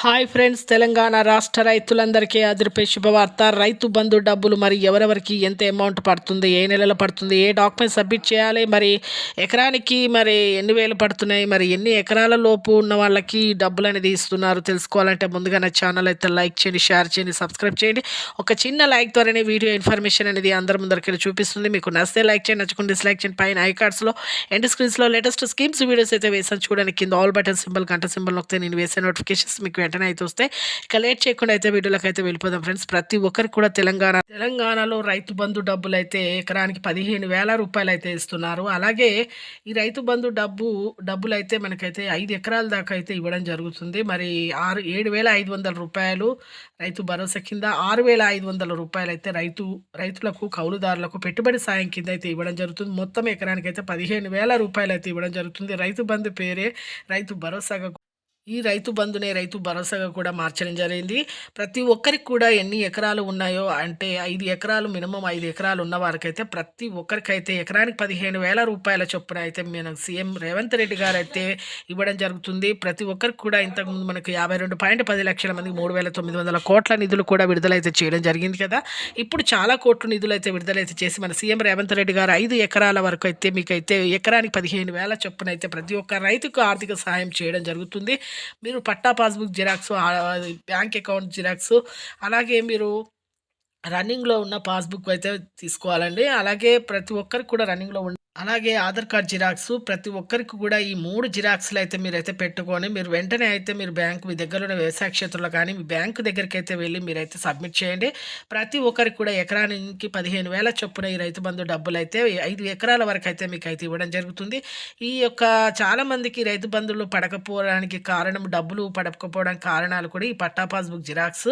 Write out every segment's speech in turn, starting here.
Hi friends Telangana రాష్ట్ర రైతులందరికీ అదిరిపే శుభవార్త. రైతు బంధు డబ్బులు మరి ఎవరెవరికి ఎంత అమౌంట్ పడుతుంది ఏ నెలలో పడుతుంది ఏ డాక్యుమెంట్ సబ్మిట్ చేయాలి మరి ఎకరానికి మరి ఎన్ని వేలు పడుతున్నాయి మరి ఎన్ని ఎకరాల లోపు ఉన్న వాళ్ళకి డబ్బులు అనేది ఇస్తున్నారు తెలుసుకోవాలంటే ముందుగా నా ఛానల్ అయితే లైక్ చేయండి షేర్ చేయండి సబ్స్క్రైబ్ చేయండి. ఒక చిన్న లైక్ ద్వారానే వీడియో ఇన్ఫర్మేషన్ అనేది అందరి ముందరికి చూపిస్తుంది. మీకు నచ్చితే లైక్ చేయండి నచ్చుకుని డిస్లైక్ చేయండి. పైన ఐ కార్డ్స్లో ఎండ్ స్క్రీన్స్లో లేటెస్ట్ స్కీమ్స్ వీడియోస్ అయితే వేసాను చూడండి కింద ఆల్ బటన్ సింబల్ గంట సింబల్ నొక్కితే నేను వేసే నోటిఫికేషన్స్ మీకు వెంటనే అయితే వస్తాయి ఇక లేట్ చేయకుండా అయితే వీడియోలకు అయితే వెళ్ళిపోదాం ఫ్రెండ్స్. ప్రతి ఒక్కరికి కూడా తెలంగాణ తెలంగాణలో రైతు బంధు డబ్బులు అయితే ఎకరానికి పదిహేను వేల రూపాయలు అయితే ఇస్తున్నారు. అలాగే ఈ రైతు బంధు డబ్బు డబ్బులు అయితే మనకైతే ఐదు ఎకరాల దాకా అయితే ఇవ్వడం జరుగుతుంది. మరి ఆరు ఏడు వేల ఐదు వందల రూపాయలు రైతు భరోసా కింద ఆరు వేల ఐదు వందల రూపాయలు అయితే రైతు రైతులకు కౌలుదారులకు పెట్టుబడి సాయం కింద అయితే ఇవ్వడం జరుగుతుంది. మొత్తం ఎకరానికి అయితే పదిహేను వేల రూపాయలు అయితే ఇవ్వడం జరుగుతుంది. రైతు బంధు పేరే రైతు భరోసాగా ఈ రైతు బంధునే రైతు భరోసాగా కూడా మార్చడం జరిగింది. ప్రతి ఒక్కరికి కూడా ఎన్ని ఎకరాలు ఉన్నాయో అంటే ఐదు ఎకరాలు మినిమం ఐదు ఎకరాలు ఉన్న వారికైతే ప్రతి ఒక్కరికైతే ఎకరానికి పదిహేను వేల రూపాయల చొప్పున అయితే మన సీఎం రేవంత్ రెడ్డి గారు అయితే ఇవ్వడం జరుగుతుంది. ప్రతి ఒక్కరికి కూడా ఇంతకుముందు మనకు యాభై రెండు పాయింట్ పది లక్షల మందికి మూడు వేల తొమ్మిది వందల కోట్ల నిధులు కూడా విడుదలైతే చేయడం జరిగింది కదా. ఇప్పుడు చాలా కోట్ల నిధులు అయితే విడుదలైతే చేసి మన సీఎం రేవంత్ రెడ్డి గారు ఐదు ఎకరాల వరకు అయితే మీకైతే ఎకరానికి పదిహేను వేల చొప్పున అయితే ప్రతి ఒక్క రైతుకు ఆర్థిక సహాయం చేయడం జరుగుతుంది. మీరు పట్టా passbook xerox bank account xerox అలాగే మీరు రన్నింగ్లో ఉన్న పాస్బుక్ అయితే తీసుకోవాలండి. అలాగే ప్రతి ఒక్కరికి కూడా రన్నింగ్లో ఉన్న అలాగే ఆధార్ కార్డ్ జిరాక్స్ ప్రతి ఒక్కరికి కూడా ఈ మూడు జిరాక్స్లు అయితే మీరైతే పెట్టుకొని మీరు వెంటనే అయితే మీరు బ్యాంకు మీ దగ్గర ఉన్న వ్యవసాయ క్షేత్రంలో కానీ మీ బ్యాంకు దగ్గరికి అయితే వెళ్ళి మీరైతే సబ్మిట్ చేయండి. ప్రతి ఒక్కరికి కూడా ఎకరానికి పదిహేను వేల చొప్పున ఈ రైతు బంధు డబ్బులు అయితే ఐదు ఎకరాల వరకు అయితే మీకు అయితే ఇవ్వడం జరుగుతుంది. ఈ యొక్క చాలామందికి రైతు బంధువులు పడకపోవడానికి కారణం డబ్బులు పడకపోవడానికి కారణాలు కూడా ఈ పట్టా పాస్బుక్ జిరాక్స్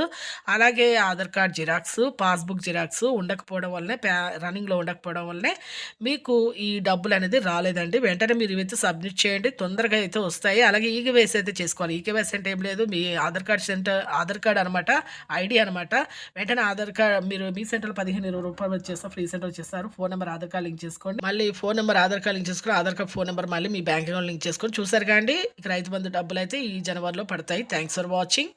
అలాగే Aadhaar card xerox passbook xerox ఉండకపోవడం వల్లనే రన్నింగ్లో ఉండకపోవడం వల్లనే మీకు ఈ డబ్బులు అనేది రాలేదండి. వెంటనే మీరు ఇవైతే సబ్మిట్ చేయండి. తొందరగా అయితే వస్తాయి. అలాగే ఈకేవైస్ అయితే చేసుకోవాలి. ఈకేవైస్ అంటే ఏం లేదు. మీ Aadhaar card centre Aadhaar card అనమాట ఐడి అనమాట. వెంటనే ఆధార్ కార్డ్ మీరు మీ సెంటర్లో పదిహేను ఇరవై రూపాయలు వచ్చేస్తారు. ఫ్రీ సెంటర్ వచ్చేస్తారు. Phone number Aadhaar card link చేసుకోండి. మళ్ళీ phone number Aadhaar card link చేసుకుని ఆధార్ కార్డ్ ఫోన్ నెంబర్ మళ్ళీ మీ బ్యాంక్ అకౌంట్ లింక్ చేసుకొని చూసారు కానీ రైతు బంధు డబ్బులు అయితే ఈ జనవరిలో పడతాయి. Thanks for watching.